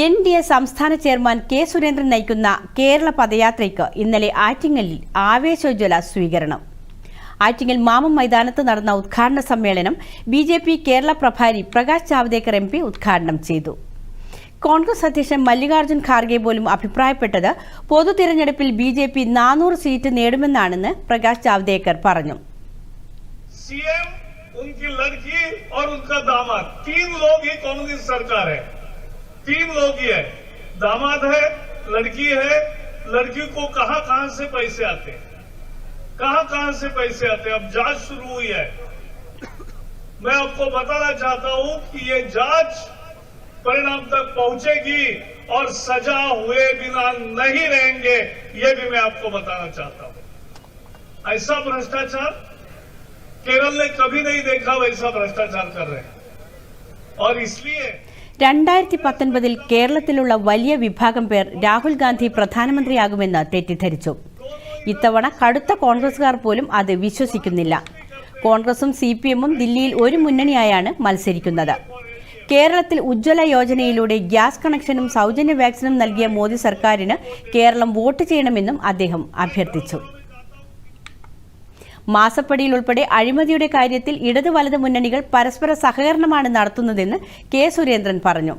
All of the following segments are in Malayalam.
എൻ ഡി എ സംസ്ഥാന ചെയർമാൻ കെ സുരേന്ദ്രൻ നയിക്കുന്ന കേരള പദയാത്രയ്ക്ക് ഇന്നലെ ആറ്റിങ്ങലിൽ ആവേശോജ്വല സ്വീകരണം ആറ്റിങ്ങൽ മാമം മൈതാനത്ത് നടന്ന ഉദ്ഘാടന സമ്മേളനം ബി ജെ പി കേരള പ്രഭാരി പ്രകാശ് ജാവ്ദേക്കർ എം പി ഉദ്ഘാടനം ചെയ്തു കോൺഗ്രസ് അധ്യക്ഷൻ മല്ലികാർജ്ജുൻ ഖാർഗെ പോലും അഭിപ്രായപ്പെട്ടത് പൊതു തിരഞ്ഞെടുപ്പിൽ ബി ജെ പി നാനൂറ് സീറ്റ് നേടുമെന്നാണെന്ന് പ്രകാശ് ജാവ്ദേക്കർ പറഞ്ഞു सीएम उनकी लड़की और उनका दामाद तीन लोग ही कांग्रेस सरकार है तीन लोग ही है दामाद है, लड़की है, लड़की को कहाँ कहाँ से पैसे आते कहाँ कहाँ से पैसे आते अब जाँच शुरू हुई है। मैं आपको बताना चाहता हूँ कि ये जाँच परिणाम तक पहुंचेगी और सजा हुए बिना नहीं रहेंगे, ये भी मैं आपको बताना चाहता हूँ। ऐसा भ्रष्टाचार केरल ने कभी नहीं देखा, वैसा भ्रष्टाचार कर रहे हैं। और इसलिए രണ്ടായിരത്തി പത്തൊൻപതിൽ കേരളത്തിലുള്ള വലിയ വിഭാഗം പേർ രാഹുൽ ഗാന്ധി പ്രധാനമന്ത്രിയാകുമെന്ന് തെറ്റിദ്ധരിച്ചു. ഇത്തവണ കടുത്ത കോൺഗ്രസുകാർ പോലും അത് വിശ്വസിക്കുന്നില്ല. കോൺഗ്രസും സി പി എമ്മും ദില്ലിയിൽ ഒരു മുന്നണിയായാണ് മത്സരിക്കുന്നത്. കേരളത്തിൽ ഉജ്ജ്വല യോജനയിലൂടെ ഗ്യാസ് കണക്ഷനും സൗജന്യ വാക്സിനും നൽകിയ മോദി സർക്കാരിന് കേരളം വോട്ട് ചെയ്യണമെന്നും അദ്ദേഹം അഭ്യർത്ഥിച്ചു. മാസപ്പടിയിൽ ഉൾപ്പെടെ അഴിമതിയുടെ കാര്യത്തിൽ ഇടത് വലത് മുന്നണികൾ പരസ്പര സഹകരണമാണ് നടത്തുന്നതെന്ന് കെ സുരേന്ദ്രൻ പറഞ്ഞു.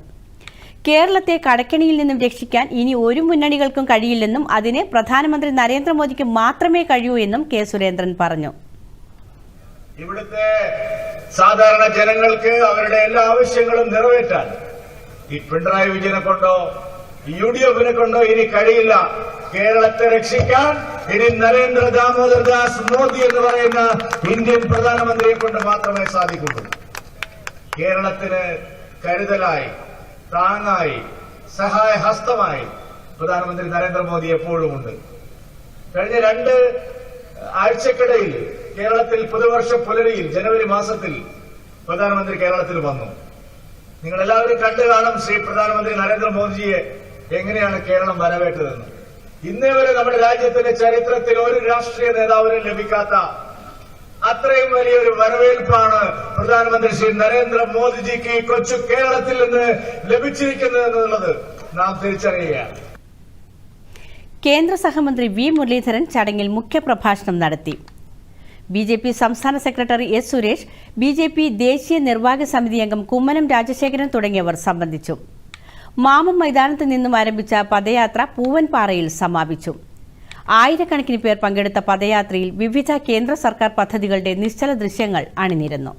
കേരളത്തെ കടക്കെണിയിൽ നിന്നും രക്ഷിക്കാൻ ഇനി ഒരു മുന്നണികൾക്കും കഴിയില്ലെന്നും അതിന് പ്രധാനമന്ത്രി നരേന്ദ്രമോദിക്ക് മാത്രമേ കഴിയൂ എന്നും കെ സുരേന്ദ്രൻ പറഞ്ഞു. ഇവിടുത്തെ സാധാരണ ജനങ്ങൾക്ക് അവരുടെ എല്ലാ ആവശ്യങ്ങളും നിറവേറ്റാൻ ഈ പിണറായി വിജയനെ കൊണ്ടോ യു ഡി എഫിനെ കൊണ്ടോ ഇനി കഴിയില്ല. കേരളത്തെ രക്ഷിക്കാൻ ഇനി നരേന്ദ്ര ദാമോദർ ദാസ് മോദി എന്ന് പറയുന്ന ഇന്ത്യൻ പ്രധാനമന്ത്രിയെ കൊണ്ട് മാത്രമേ സാധിക്കുള്ളൂ. കേരളത്തിന് കരുതലായി താങ്ങായി സഹായ ഹസ്തമായി പ്രധാനമന്ത്രി നരേന്ദ്രമോദി എപ്പോഴും ഉണ്ട് കഴിഞ്ഞ രണ്ട് ആഴ്ചക്കിടയിൽ കേരളത്തിൽ പുതുവർഷ പുലരിയിൽ ജനുവരി മാസത്തിൽ പ്രധാനമന്ത്രി കേരളത്തിൽ വന്നു. നിങ്ങൾ എല്ലാവരും കണ്ടു കാണും ശ്രീ പ്രധാനമന്ത്രി നരേന്ദ്രമോദിജിയെ എങ്ങനെയാണ് കേരളം വരവേറ്റതെന്ന്. ഇന്നേ വരെ നമ്മുടെ രാജ്യത്തിന്റെ ചരിത്രത്തിൽ ഒരു രാഷ്ട്രീയ നേതാവിനും ലഭിക്കാത്ത അത്രയും വലിയൊരു വരവേൽപ്പാണ് പ്രധാനമന്ത്രി ശ്രീ നരേന്ദ്രമോദിജിക്ക് മോദിജിക്ക് കൊച്ചു കേരളത്തിൽ നിന്ന് ലഭിച്ചിരിക്കുന്നത് എന്നുള്ളത് നാം തിരിച്ചറിയുകയാണ്. കേന്ദ്ര സഹമന്ത്രി വി മുരളീധരൻ ചടങ്ങിൽ മുഖ്യപ്രഭാഷണം നടത്തി. ബി ജെ പി സംസ്ഥാന secretary S Suresh B J P ദേശീയ നിർവാഹക സമിതി അംഗം കുമ്മനം രാജശേഖരൻ തുടങ്ങിയവർ സംബന്ധിച്ചു. മാമം മൈതാനത്ത് നിന്നും ആരംഭിച്ച പദയാത്ര പൂവൻപാറയിൽ സമാപിച്ചു. ആയിരക്കണക്കിന് പേർ പങ്കെടുത്ത പദയാത്രയിൽ വിവിധ കേന്ദ്ര സർക്കാർ പദ്ധതികളുടെ നിശ്ചല ദൃശ്യങ്ങൾ അണിനിരന്നു.